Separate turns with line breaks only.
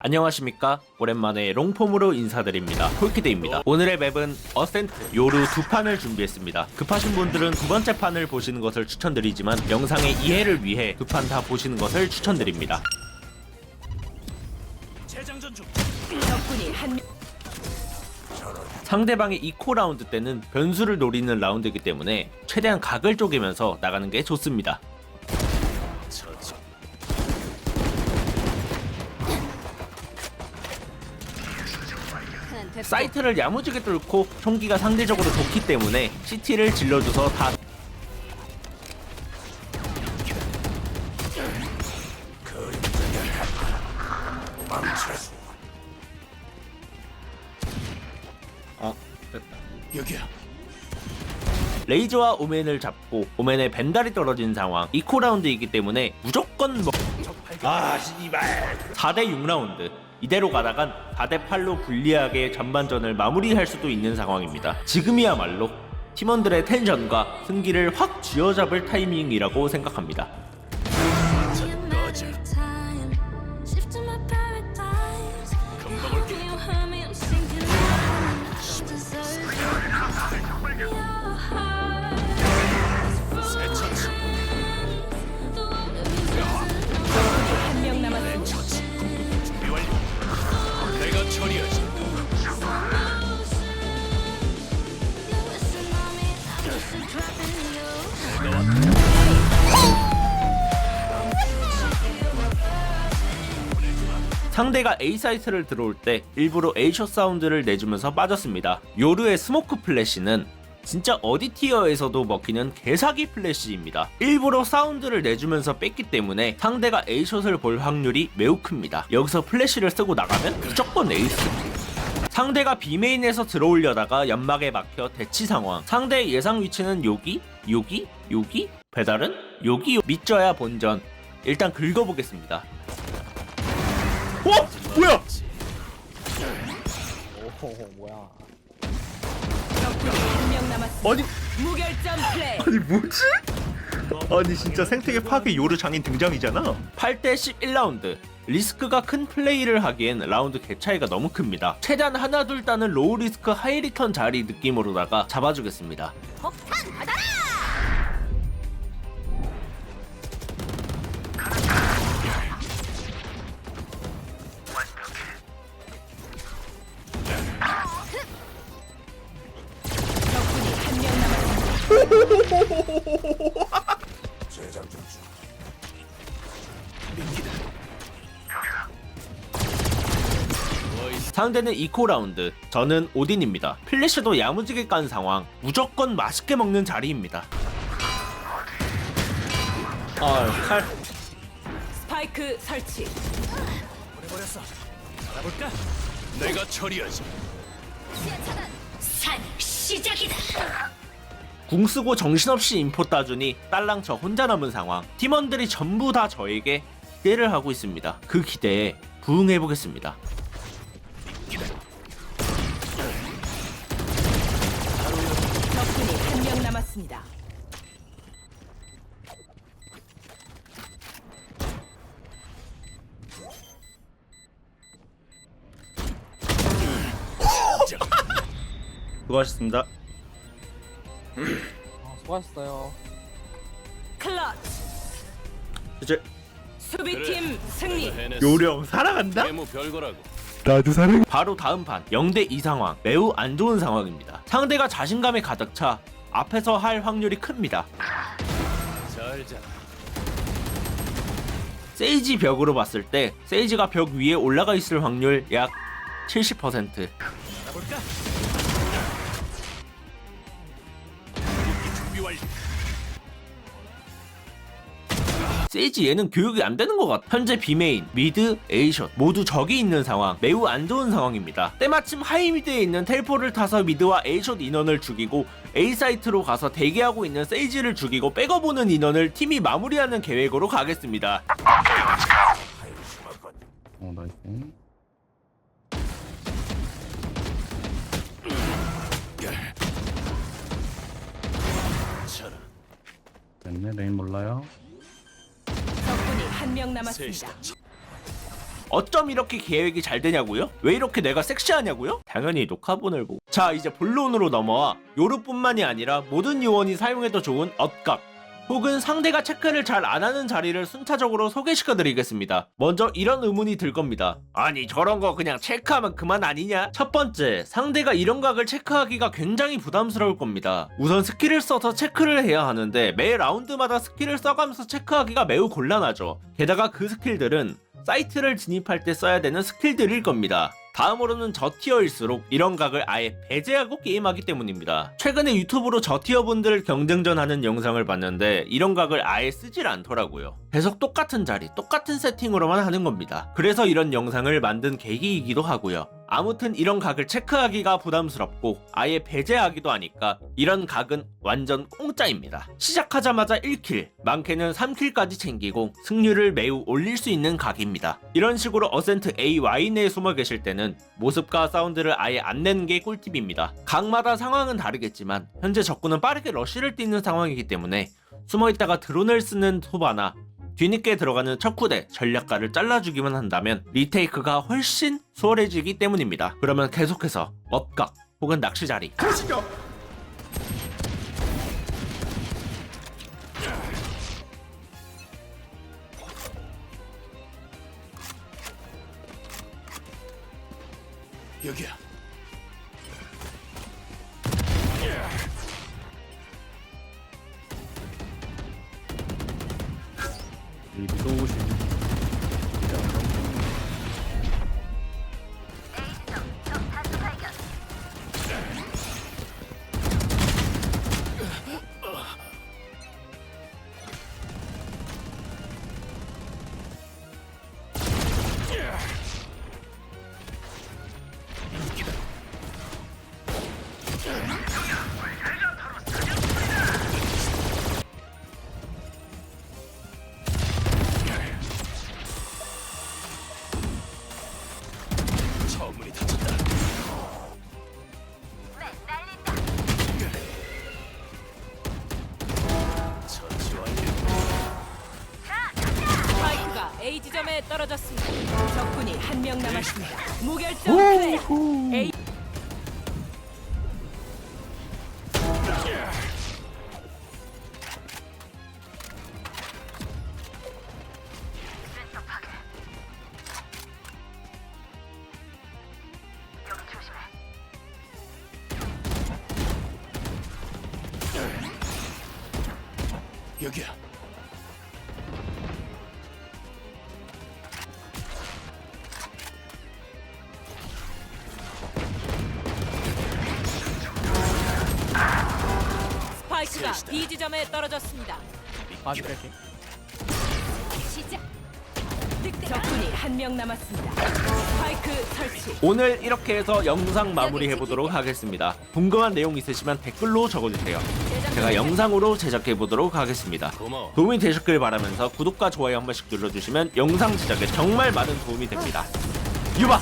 안녕하십니까? 오랜만에 롱폼으로 인사드립니다. 폴키드입니다. 오늘의 맵은 어센트 요루 두 판을 준비했습니다. 급하신 분들은 두 번째 판을 보시는 것을 추천드리지만 영상의 이해를 위해 두 판 다 보시는 것을 추천드립니다.
적군이 한 명.
상대방의 이코 라운드 때는 변수를 노리는 라운드이기 때문에 최대한 각을 쪼개면서 나가는 게 좋습니다 사이트를 야무지게 뚫고 총기가 상대적으로 좋기 때문에 CT를 질러줘서 다 어, 됐다.
여기야.
레이저와 오멘을 잡고 오멘의 벤달이 떨어진 상황 이코 라운드이기 때문에 무조건 뭐
아, 씨발.
4대 6라운드 이대로 가다간 4대 8로 불리하게 전반전을 마무리할 수도 있는 상황입니다. 지금이야말로 팀원들의 텐션과 승기를 확 쥐어잡을 타이밍이라고 생각합니다. 상대가 A 사이트를 들어올 때 일부러 A샷 사운드를 내주면서 빠졌습니다. 요르의 스모크 플래시는 진짜 어디 티어에서도 먹히는 개사기 플래시입니다. 일부러 사운드를 내주면서 뺐기 때문에 상대가 A샷을 볼 확률이 매우 큽니다. 여기서 플래시를 쓰고 나가면 무조건 에이스. 상대가 B메인에서 들어오려다가 연막에 막혀 대치 상황. 상대의 예상 위치는 여기, 여기, 여기, 배달은 여기 믿져야 본전. 일단 긁어보겠습니다. 어? 뭐야?
한명 남았습니다.
아니
무결점 플레이.
아니 뭐지? 아니 진짜 생태계 파괴 요르 장인 등장이잖아 8대 11라운드 리스크가 큰 플레이를 하기엔 라운드 개 차이가 너무 큽니다 최대한 하나 둘 따는 로우 리스크 하이 리턴 자리 느낌으로다가 잡아주겠습니다
폭탄 받아라. 적군이 한 명 남았습니다.
재장전 중. 민기다.
상대는 이코 라운드 저는 오딘입니다 플래시도 야무지게 깐 상황 무조건 맛있게 먹는 자리입니다 아 칼
스파이크 설치.
보내버렸어. 알아볼까? 내가 처리하지.
산 시작이다.
궁 쓰고 정신없이 인포 따주니 딸랑 저 혼자 남은 상황 팀원들이 전부 다 저에게 기대를 하고 있습니다 그 기대에 부응해보겠습니다
적군이 한 명 남았습니다.
수고하셨습니다
수고하셨어요.
클러치.
이제
수비팀 승리.
요령 살아간다?
별거라고.
바로 다음 판 0대 2 상황 매우 안 좋은 상황입니다 상대가 자신감에 가득 차 앞에서 할 확률이 큽니다
잘 자.
세이지 벽으로 봤을 때 세이지가 벽 위에 올라가 있을 확률 약 70%
알아볼까? 준비 완료.
세이지 얘는 교육이 안 되는 것 같아. 현재 B메인, 미드, A샷 모두 적이 있는 상황. 매우 안 좋은 상황입니다. 때마침 하이미드에 있는 텔포를 타서 미드와 A샷 인원을 죽이고 A 사이트로 가서 대기하고 있는 세이지를 죽이고 백업오는 인원을 팀이 마무리하는 계획으로 가겠습니다.
어, 나이스. 됐네, 레인 몰라요.
한 명 남았습니다.
어쩜 이렇게 계획이 잘 되냐고요? 왜 이렇게 내가 섹시하냐고요? 당연히 녹화본을 보고 자 이제 본론으로 넘어와 요루뿐만이 아니라 모든 요원이 사용해도 좋은 엇각 혹은 상대가 체크를 잘 안 하는 자리를 순차적으로 소개시켜 드리겠습니다. 먼저 이런 의문이 들 겁니다. 아니 저런 거 그냥 체크하면 그만 아니냐? 첫 번째, 상대가 이런 각을 체크하기가 굉장히 부담스러울 겁니다. 우선 스킬을 써서 체크를 해야 하는데 매 라운드마다 스킬을 써가면서 체크하기가 매우 곤란하죠. 게다가 그 스킬들은 사이트를 진입할 때 써야 되는 스킬들일 겁니다. 다음으로는 저티어일수록 이런 각을 아예 배제하고 게임하기 때문입니다. 최근에 유튜브로 저티어 분들 경쟁전 하는 영상을 봤는데 이런 각을 아예 쓰질 않더라고요. 계속 똑같은 자리, 똑같은 세팅으로만 하는 겁니다. 그래서 이런 영상을 만든 계기이기도 하고요. 아무튼 이런 각을 체크하기가 부담스럽고 아예 배제하기도 하니까 이런 각은 완전 공짜입니다. 시작하자마자 1킬, 많게는 3킬까지 챙기고 승률을 매우 올릴 수 있는 각입니다. 이런 식으로 어센트 AY 내에 숨어 계실 때는 모습과 사운드를 아예 안 내는 게 꿀팁입니다. 각마다 상황은 다르겠지만 현재 적군은 빠르게 러쉬를 뛰는 상황이기 때문에 숨어있다가 드론을 쓰는 소바나 뒤늦게 들어가는 척후대 전략가를 잘라주기만 한다면 리테이크가 훨씬 수월해지기 때문입니다. 그러면 계속해서 업각 혹은 낚시자리
여기야.
이 무서우
A 지점에 떨어졌습니다. 적군이 한 명 남았습니다. 무결점 플레이. A
여기야.
스파이크가 B 지점에 떨어졌습니다.
아, 그렇게.
시작. 적군이 한 명 남았습니다. 스파이크 설치.
오늘 이렇게 해서 영상 마무리 해보도록 하겠습니다. 궁금한 내용 있으시면 댓글로 적어주세요. 제가 영상으로 제작해 보도록 하겠습니다.
고마워.
도움이 되셨길 바라면서 구독과 좋아요 한 번씩 눌러주시면 영상 제작에 정말 많은 도움이 됩니다. 유바!